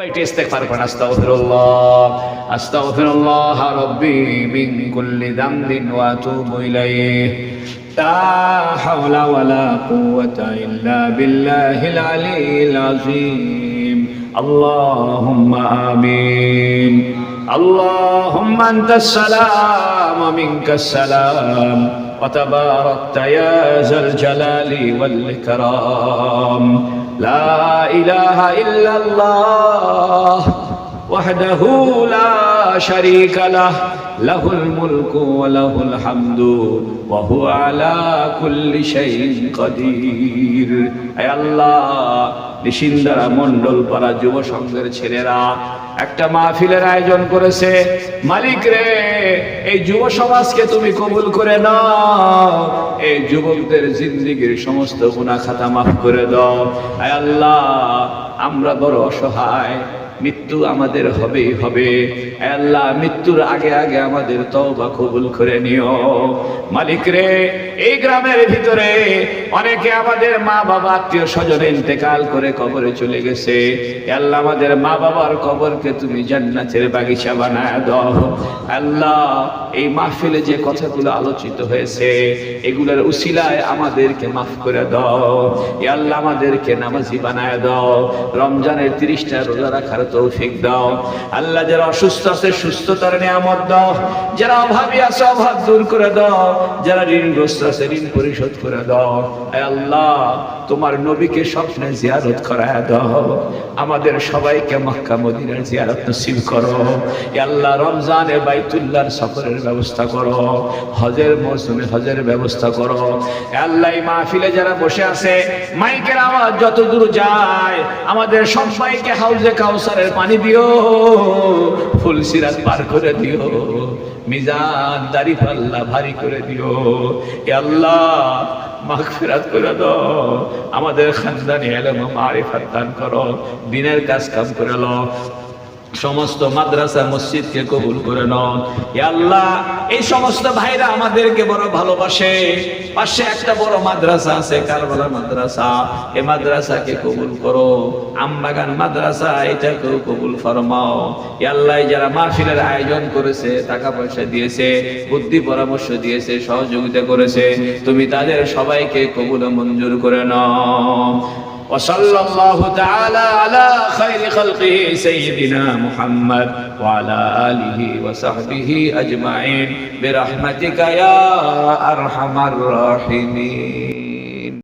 একটু ইস্তেগফার করুন, আস্তাগফিরুল্লাহ আস্তাগফিরুল্লাহ রাব্বি মিন কুল্লি যামবিন ওয়া আতুবু ইলাইহি। লা হাওলা ওয়ালা কুওয়াতা ইল্লা বিল্লাহিল আলিয়্যিল আযীম। আল্লাহুম্মা আমিন। اللهم أنت السلام ومنك السلام وتباركت يا ذا الجلال والإكرام. لا إله إلا الله وحده لا شريك له له الملك وله الحمد وهو على كل شيء قدير اي الله নিশিন্দারা মন্ডল পাড়া যুব সংঘের ছেলেরা, একটা মাহফিলের আয়োজন করেছে। মালিক রে, এই যুব সমাজকে তুমি কবুল করে নাও। এই যুবকদের জিন্দিগির সমস্ত গুণা খাতা মাফ করে দাও। আয় আল্লাহ, আমরা বড় অসহায়। মৃত্যু আমাদের হবেই হবে। আল্লাহ, মৃত্যুর আগে আগে আমাদের তওবা কবুল করে নিও। মালিক রে, এই গ্রামের ভিতরে অনেকে আমাদের মা বাবা, আত্মীয় স্বজন ইন্তেকাল করে কবরে চলে গেছে। আল্লাহ, আমাদের মা বাবার কবরকে তুমি জান্নাতের বাগিচা বানায় দাও। আল্লাহ, এই মাহফিলে যে কথাগুলো আলোচিত হয়েছে, এগুলোর উসিলায় আমাদেরকে মাফ করে দাও। আল্লাহ, আমাদেরকে নামাজি বানায় দাও। রমজানের তিরিশটা রোজা রাখার তৌফিক দাও। আল্লাহ যারা অসুস্থ আছে, সুস্থতার নিয়ামত দাও। যারা অভাবী আছে, অভাব দূর করে দাও। যারা ঋণগ্রস্ত আছে, ঋণ পরিশোধ করে দাও। আল্লাহ, তোমার নবীকে স্বপ্নে জিয়ারত করায় দাও। আমাদের সবাইকে মক্কা, মদিনার জিয়ারত নসিব করো। আল্লাহ, রমজানে বাইতুল্লাহর সফরের ব্যবস্থা করো। হজের মৌসুমে হজের ব্যবস্থা করো। আল্লাহ মাহফিলে যারা বসে আছে, মাইকের আওয়াজ যত দূর যায়, আমাদের সবাইকে হাউজে কাউসারের পানি দিও, ফুল সিরাত পার করে দিও, মিজান দাড়ি ফাল্লা ভারী করে দিও। আল্লাহ, মাগফিরাত করে দাও। আমাদের খানদানি এলম মারিফাত দান করো। দিনের কাজ কাম করে লো সমস্ত মাদ্রাসা মসজিদকে কবুল করে ইয়া আল্লাহ, এই সমস্ত ভাইরা আমাদেরকে বড় ভালোবাসে। পাশে একটা বড় মাদ্রাসা আছে কারবালা মাদ্রাসা। এই মাদ্রাসাকে কবুল করো। আমবাগান মাদ্রাসা, এটাকেও কবুল ফরমাও। আল্লাহ, যারা মাহফিলের আয়োজন করেছে টাকা পয়সা দিয়েছে, বুদ্ধি পরামর্শ দিয়েছে, সহযোগিতা করেছে, তুমি তাদের সবাইকে কবুল মঞ্জুর করে নাও। وصلى الله تعالى على خير خلقه سيدنا محمد وعلى آله وصحبه أجمعين. برحمتك يا أرحم الراحمين.